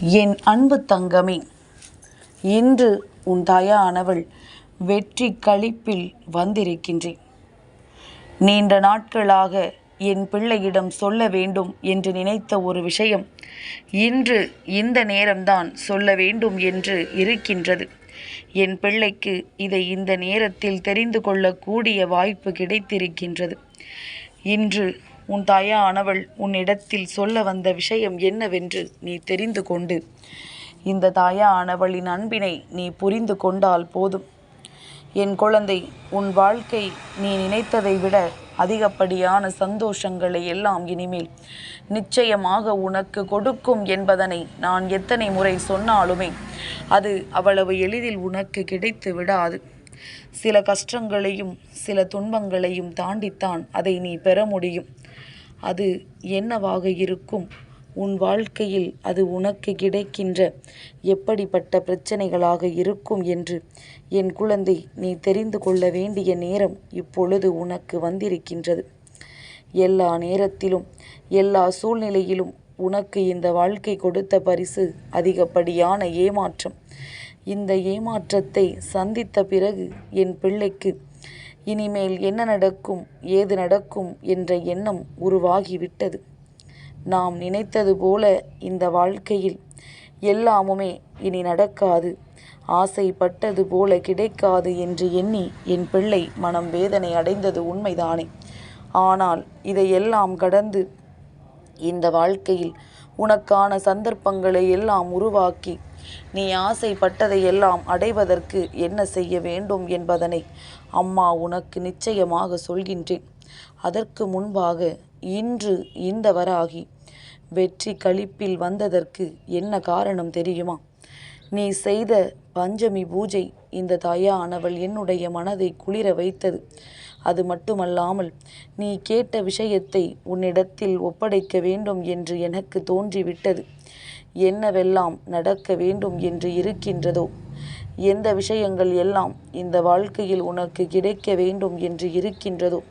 என் அன்பு தங்கமே இன்று உன் தாயானவள் வெற்றி களிப்பில் வந்திருக்கின்றேன். நீண்ட நாட்களாக என் பிள்ளையிடம் சொல்ல வேண்டும் என்று நினைத்த ஒரு விஷயம் இன்று இந்த நேரம்தான் சொல்ல வேண்டும் என்று இருக்கின்றது. என் பிள்ளைக்கு இதை இந்த நேரத்தில் தெரிந்து கொள்ளக்கூடிய வாய்ப்பு கிடைத்திருக்கின்றது. இன்று உன் தாயானவள் உன்னிடத்தில் சொல்ல வந்த விஷயம் என்னவென்று நீ தெரிந்து கொண்டு. இந்த தாயானவளின் அன்பினை நீ புரிந்து கொண்டால் போதும். என் குழந்தை உன் வாழ்க்கை நீ நினைத்ததை விட அதிகப்படியான சந்தோஷங்களை எல்லாம் இனிமேல் நிச்சயமாக உனக்கு கொடுக்கும் என்பதனை நான் எத்தனை முறை சொன்னாலுமே அது அவ்வளவு எளிதில் உனக்கு கிடைத்து விடாது. சில கஷ்டங்களையும் சில துன்பங்களையும் தாண்டித்தான் அதை நீ பெற முடியும். அது என்னவாக இருக்கும்? உன் வாழ்க்கையில் அது உனக்கு கிடைக்கின்ற எப்படிப்பட்ட பிரச்சனைகளாக இருக்கும் என்று என் குழந்தை நீ தெரிந்து கொள்ள வேண்டிய நேரம் இப்பொழுது உனக்கு வந்திருக்கின்றது. எல்லா நேரத்திலும் எல்லா சூழ்நிலையிலும் உனக்கு இந்த வாழ்க்கை கொடுத்த பரிசு அதிகப்படியான ஏமாற்றம். இந்த ஏமாற்றத்தை சந்தித்த பிறகு என் பிள்ளைக்கு இனிமேல் என்ன நடக்கும் ஏது நடக்கும் என்ற எண்ணம் உருவாகிவிட்டது. நாம் நினைத்தது போல இந்த வாழ்க்கையில் எல்லாமுமே இனி நடக்காது. ஆசைப்பட்டது போல கிடைக்காது என்று எண்ணி என் பிள்ளை மனம் வேதனை அடைந்தது உண்மைதானே. ஆனால் இதையெல்லாம் கடந்து இந்த வாழ்க்கையில் உனக்கான சந்தர்ப்பங்களை எல்லாம் உருவாக்கி நீ ஆசைப்பட்டதை எல்லாம் அடைவதற்கு என்ன செய்ய வேண்டும் என்பதனை அம்மா உனக்கு நிச்சயமாக சொல்கின்றேன். அதற்கு முன்பாக இன்று இந்த வராகி வெற்றி களிப்பில் வந்ததற்கு என்ன காரணம் தெரியுமா? நீ செய்த பஞ்சமி பூஜை இந்த தாயானவள் என்னுடைய மனதை குளிர வைத்தது. அது மட்டுமல்லாமல் நீ கேட்ட விஷயத்தை உன்னிடத்தில் ஒப்படைக்க வேண்டும் என்று எனக்கு தோன்றிவிட்டது. என்னவெல்லாம் நடக்க வேண்டும் என்று இருக்கின்றதோ? எந்த விஷயங்கள் எல்லாம் இந்த வாழ்க்கையில் உனக்கு கிடைக்க வேண்டும் என்று இருக்கின்றதோ?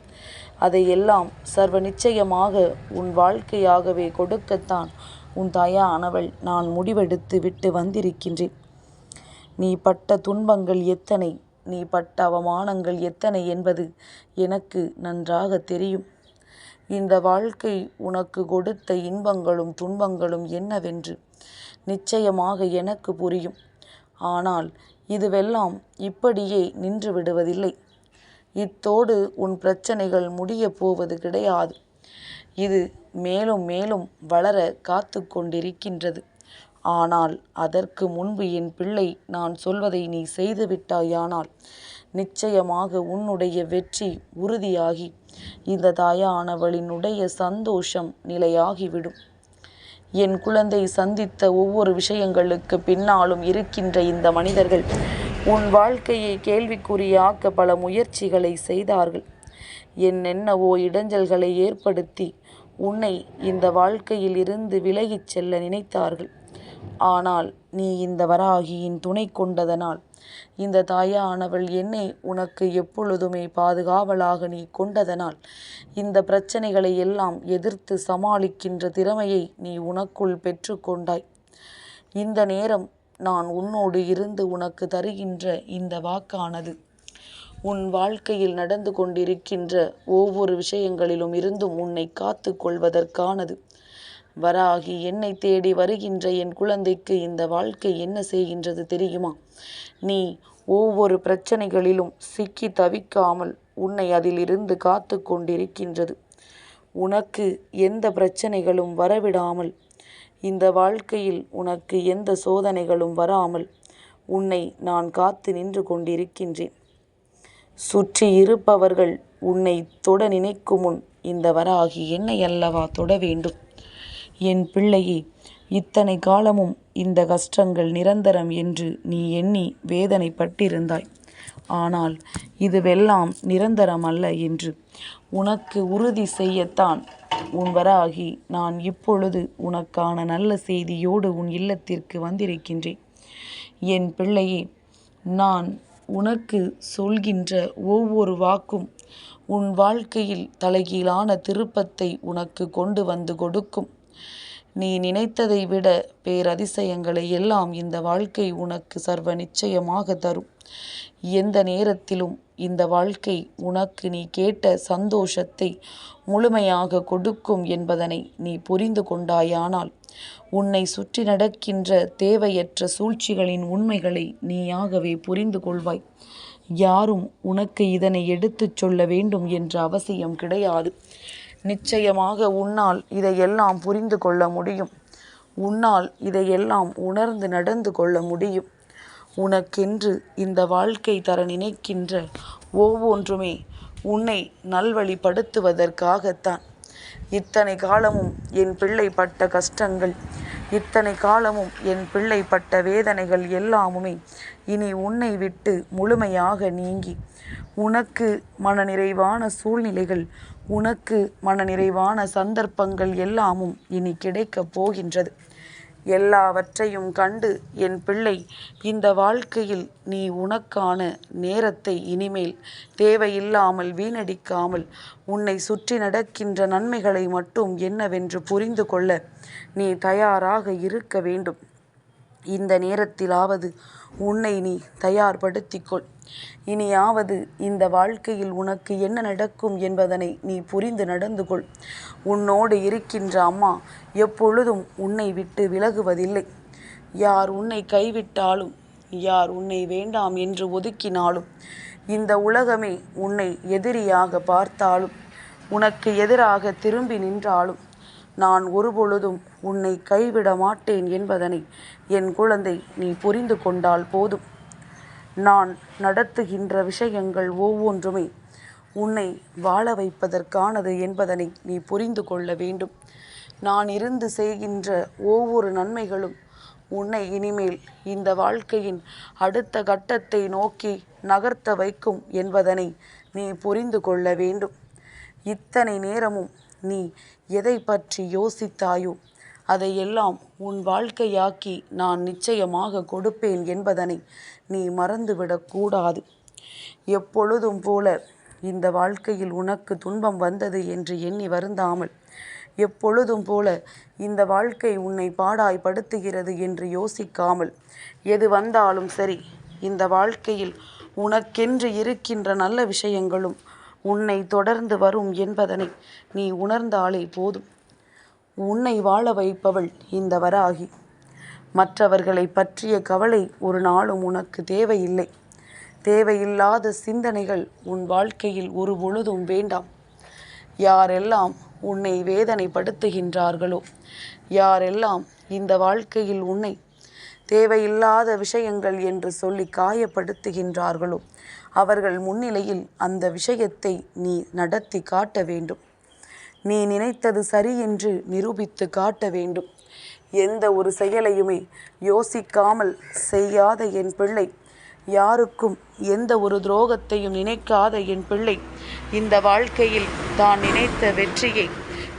அதையெல்லாம் சர்வ நிச்சயமாக உன் வாழ்க்கையாகவே கொடுக்கத்தான் உன் தாயானவள் நான் முடிவெடுத்து விட்டு வந்திருக்கின்றேன். நீ பட்ட துன்பங்கள் எத்தனை? நீ பட்ட அவமானங்கள் எத்தனை என்பது எனக்கு நன்றாக தெரியும். இந்த வாழ்க்கை உனக்கு கொடுத்த இன்பங்களும் துன்பங்களும் என்னவென்று? நிச்சயமாக எனக்கு புரியும். ஆனால் இதுவெல்லாம் இப்படியே நின்று விடுவதில்லை. இத்தோடு உன் பிரச்சனைகள் முடிய போவது கிடையாது. இது மேலும் மேலும் வளர காத்து கொண்டிருக்கின்றது. ஆனால் அதற்கு முன்பு என் பிள்ளை நான் சொல்வதை நீ செய்துவிட்டாயானால் நிச்சயமாக உன்னுடைய வெற்றி உறுதியாகி இந்த தாயானவளினுடைய சந்தோஷம் நிலையாகிவிடும். என் குழந்தை சந்தித்த ஒவ்வொரு விஷயங்களுக்கு பின்னாலும் இருக்கின்ற இந்த மனிதர்கள் உன் வாழ்க்கையை கேள்விக்குறியாக்க பல முயற்சிகளை செய்தார்கள். என்னென்னவோ இடைஞ்சல்களை ஏற்படுத்தி உன்னை இந்த வாழ்க்கையில் இருந்து விலகிச் செல்ல நினைத்தார்கள். ஆனால் நீ இந்த வராகியின் துணை கொண்டதனால் இந்த தாயானவள் என்னை உனக்கு எப்பொழுதுமே பாதுகாவலாக நீ கொண்டதனால் இந்த பிரச்சனைகளை எல்லாம் எதிர்த்து சமாளிக்கின்ற திறமையை நீ உனக்குள் பெற்றுக்கொண்டாய் இந்த நேரம் நான் உன்னோடு இருந்து உனக்கு தருகின்ற இந்த வாக்கானது. உன் வாழ்க்கையில் நடந்து கொண்டிருக்கின்ற ஒவ்வொரு விஷயங்களிலும் இருந்தும் உன்னை காத்து கொள்வதற்கானது. வராகி என்னை தேடி வருகின்ற என் குழந்தைக்கு இந்த வாழ்க்கை என்ன செய்கின்றது தெரியுமா? நீ ஒவ்வொரு பிரச்சனைகளிலும் சிக்கி தவிக்காமல் உன்னை அதிலிருந்து காத்து கொண்டிருக்கின்றது. உனக்கு எந்த பிரச்சனைகளும் வரவிடாமல் இந்த வாழ்க்கையில் உனக்கு எந்த சோதனைகளும் வராமல் உன்னை நான் காத்து நின்று கொண்டிருக்கின்றேன். சுற்றி இருப்பவர்கள் உன்னை தொட நினைக்கும் முன் இந்த வராகி என்னை அல்லவா தொட வேண்டும்? என் பிள்ளையே இத்தனை காலமும் இந்த கஷ்டங்கள் நிரந்தரம் என்று நீ எண்ணி வேதனைப்பட்டிருந்தாய். ஆனால் இதுவெல்லாம் நிரந்தரம் அல்ல என்று உனக்கு உறுதி செய்யத்தான் உன் வராகி நான் இப்பொழுது உனக்கான நல்ல செய்தியோடு உன் இல்லத்திற்கு வந்திருக்கின்றேன். என் பிள்ளையே நான் உனக்கு சொல்கின்ற ஒவ்வொரு வாக்கும் உன் வாழ்க்கையில் தலைகீழான திருப்பத்தை உனக்கு கொண்டு வந்து கொடுக்கும். நீ நினைத்ததை விட பேரதிசயங்களை எல்லாம் இந்த வாழ்க்கை உனக்கு சர்வ நிச்சயமாக தரும். எந்த நேரத்திலும் இந்த வாழ்க்கை உனக்கு நீ கேட்ட சந்தோஷத்தை முழுமையாக கொடுக்கும் என்பதனை நீ புரிந்து கொண்டாயானால் உன்னை சுற்றி நடக்கின்ற தேவையற்ற சூழ்ச்சிகளின் உண்மைகளை நீயாகவே புரிந்து கொள்வாய். யாரும் உனக்கு இதனை எடுத்துச் சொல்ல வேண்டும் என்ற அவசியம் கிடையாது. நிச்சயமாக உன்னால் இதையெல்லாம் புரிந்து கொள்ள முடியும். உன்னால் இதையெல்லாம் உணர்ந்து நடந்து கொள்ள முடியும். உனக்கென்று இந்த வாழ்க்கை தர நினைக்கின்ற ஒவ்வொன்றுமே உன்னை நல்வழிப்படுத்துவதற்காகத்தான். இத்தனை காலமும் என் பிள்ளை பட்ட கஷ்டங்கள் இத்தனை காலமும் என் பிள்ளை பட்ட வேதனைகள் எல்லாமுமே இனி உன்னை விட்டு முழுமையாக நீங்கி உனக்கு மனநிறைவான சூழ்நிலைகள் உனக்கு மனநிறைவான சந்தர்ப்பங்கள் எல்லாமும் இனி கிடைக்கப் போகின்றது. எல்லாவற்றையும் கண்டு என் பிள்ளை இந்த வாழ்க்கையில் நீ உனக்கான நேரத்தை இனிமேல் தேவையில்லாமல் வீணடிக்காமல் உன்னை சுற்றி நடக்கின்ற நன்மைகளை மட்டும் என்னவென்று புரிந்து கொள்ள நீ தயாராக இருக்க வேண்டும். இந்த நேரத்திலாவது உன்னை நீ தயார்படுத்திக்கொள். இனியாவது இந்த வாழ்க்கையில் உனக்கு என்ன நடக்கும் என்பதனை நீ புரிந்து நடந்து கொள் உன்னோடு இருக்கின்ற அம்மா எப்பொழுதும் உன்னை விட்டு விலகுவதில்லை. யார் உன்னை கைவிட்டாலும் யார் உன்னை வேண்டாம் என்று ஒதுக்கினாலும் இந்த உலகமே உன்னை எதிரியாக பார்த்தாலும் உனக்கு எதிராக திரும்பி நின்றாலும் நான் ஒருபொழுதும் உன்னை கைவிட மாட்டேன் என்பதனை என் குழந்தை நீ புரிந்து கொண்டால் போதும். நான் நடத்துகின்ற விஷயங்கள் ஒவ்வொன்றுமே உன்னை வாழ வைப்பதற்கானது என்பதனை நீ புரிந்து கொள்ள வேண்டும். நான் இருந்து செய்கின்ற ஒவ்வொரு நன்மைகளும் உன்னை இனிமேல் இந்த வாழ்க்கையின் அடுத்த கட்டத்தை நோக்கி நகர்த்த வைக்கும் என்பதனை நீ புரிந்து கொள்ள வேண்டும். இத்தனை நேரமும் நீ எதை பற்றி யோசித்தாயோ அதையெல்லாம் உன் வாழ்க்கையாக்கி நான் நிச்சயமாக கொடுப்பேன் என்பதனை நீ மறந்துவிடக்கூடாது எப்பொழுதும் போல இந்த வாழ்க்கையில் உனக்கு துன்பம் வந்தது என்று எண்ணி வருந்தாமல் எப்பொழுதும் போல இந்த வாழ்க்கை உன்னை பாடாய்படுத்துகிறது என்று யோசிக்காமல் எது வந்தாலும் சரி இந்த வாழ்க்கையில் உனக்கென்று இருக்கின்ற நல்ல விஷயங்களும் உன்னை தொடர்ந்து வரும் என்பதனை நீ உணர்ந்தாலே போதும். உன்னை வாழ வைப்பவள் இந்த வராகி. மற்றவர்களை பற்றிய கவலை ஒரு நாளும் உனக்கு தேவையில்லை. தேவையில்லாத சிந்தனைகள் உன் வாழ்க்கையில் ஒரு பொழுதும் வேண்டாம். யாரெல்லாம் உன்னை வேதனைப்படுத்துகின்றார்களோ யாரெல்லாம் இந்த வாழ்க்கையில் உன்னை தேவையில்லாத விஷயங்கள் என்று சொல்லி காயப்படுத்துகின்றார்களோ அவர்கள் முன்னிலையில் அந்த விஷயத்தை நீ நடத்தி காட்ட வேண்டும். நீ நினைத்தது சரி என்று நிரூபித்து காட்ட வேண்டும். எந்த ஒரு செயலையுமே யோசிக்காமல் செய்யாத என் பிள்ளை. யாருக்கும் எந்த ஒரு துரோகத்தையும் நினைக்காத என் பிள்ளை. இந்த வாழ்க்கையில் தான் நினைத்த வெற்றியை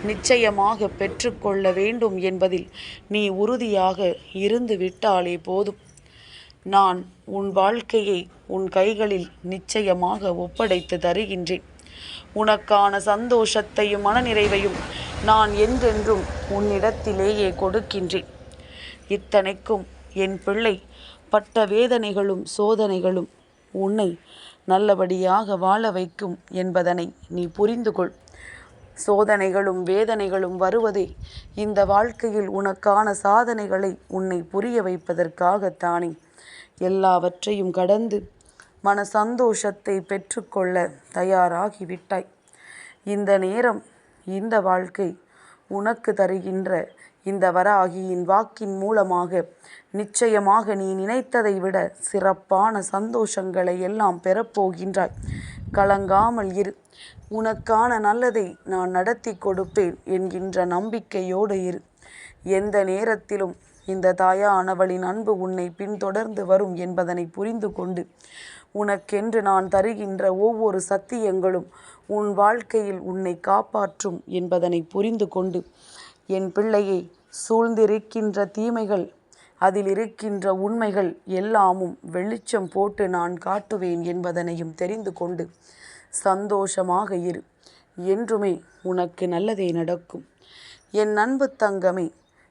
நிச்சயமாக பெற்றுக்கொள்ள வேண்டும் என்பதில் நீ உறுதியாக இருந்து விட்டாலே போதும். நான் உன் வாழ்க்கையை உன் கைகளில் நிச்சயமாக ஒப்படைத்து தருகின்றேன். உனக்கான சந்தோஷத்தையும் மனநிறைவையும் நான் என்றென்றும் உன்னிடத்திலேயே கொடுக்கின்றேன். இத்தனைக்கும் என் பிள்ளை பட்ட வேதனைகளும் சோதனைகளும் உன்னை நல்லபடியாக வாழ வைக்கும் என்பதனை நீ புரிந்து கொள் சோதனைகளும் வேதனைகளும் வருவதே இந்த வாழ்க்கையில் உனக்கான சாதனைகளை உன்னை புரிய வைப்பதற்காகத்தானே. எல்லாவற்றையும் கடந்து மன சந்தோஷத்தை பெற்றுக்கொள்ள தயாராகிவிட்டாய். இந்த நேரம் இந்த வாழ்க்கை உனக்கு தருகின்ற இந்த வராகியின் வாக்கின் மூலமாக நிச்சயமாக நீ நினைத்ததை விட சிறப்பான சந்தோஷங்களை எல்லாம் பெறப்போகின்றாய். கலங்காமல் இரு. உனக்கான நல்லதை நான் நடத்தி கொடுப்பேன் என்கின்ற நம்பிக்கையோடு இரு. எந்த நேரத்திலும் இந்த தாயானவளின் அன்பு உன்னை பின்தொடர்ந்து வரும் என்பதனை புரிந்து கொண்டு உனக்கென்று நான் தருகின்ற ஒவ்வொரு சத்தியங்களும் உன் வாழ்க்கையில் உன்னை காப்பாற்றும் என்பதனை புரிந்து கொண்டு என் பிள்ளையை சூழ்ந்திருக்கின்ற தீமைகள் அதில் இருக்கின்ற உண்மைகள் எல்லாமும் வெளிச்சம் போட்டு நான் காட்டுவேன் என்பதனையும் தெரிந்து கொண்டு சந்தோஷமாக இரு. என்றுமே உனக்கு நல்லதே நடக்கும். என் அன்பு தங்கமே